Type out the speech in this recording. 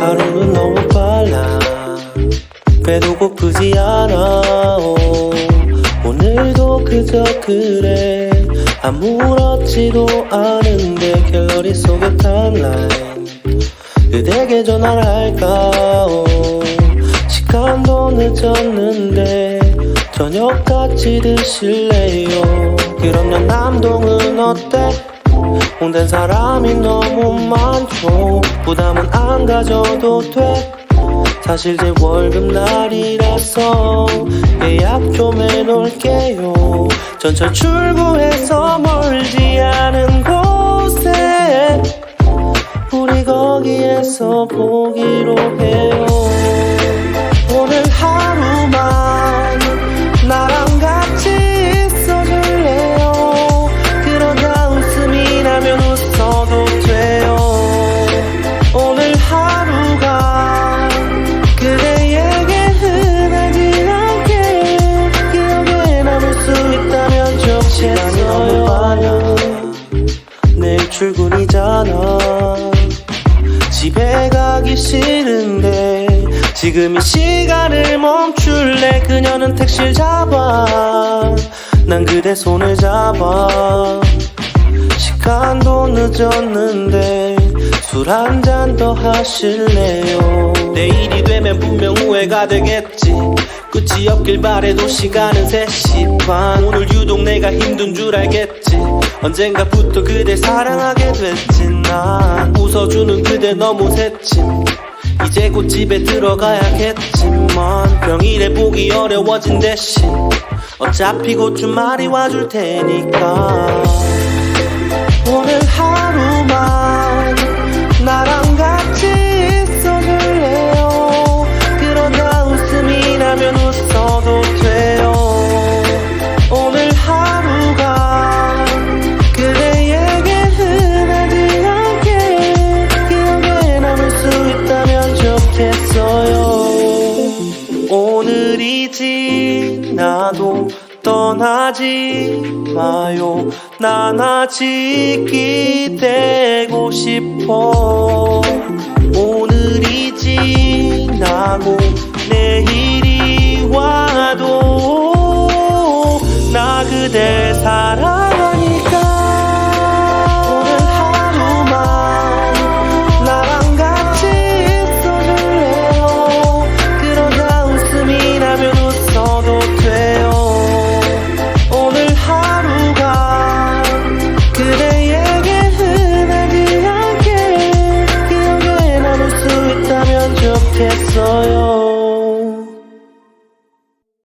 하루는 너무 빨라. 배도 고프지 않아. 오, 오늘도 그저 그래. 아무렇지도 않은데 갤러리 속의 타임라인 그대에게 전화를 할까? 오, 시간 도 늦었는데 저녁 같이 드실래요? 그럼 연남동은 어때? 홍된 사람이 너무 많죠 부담은 안 가져도 돼. 사실 제 월급날이라서 예약 좀 해놓을게요. 전철 출구에서 멀지 않은 곳에 우리 거기에서 보기로 해요 가기 싫은데 지금 이 시간을 멈출래? 그녀는 택시를 잡아. 난 그대 손을 잡아. 시간도 늦었는데 술 한 잔 더 하실래요? 내일이 되면 분명 후회가 되겠지. 끝이 없길 바래도 시간은 3시 반 오늘 유독 내가 힘든 줄 알겠지 언젠가부터 그댈 사랑하게 됐지. 난 웃어주는 그대 너무 새침. 이제 곧 집에 들어가야겠지만 평일에 보기 어려워진 대신 어차피 곧 주말이 와줄 테니까. 오늘 하루만 좋겠어요. 오늘이 지나도 떠나지 마요. 난 아직 기대고 싶어. 오늘이 지나고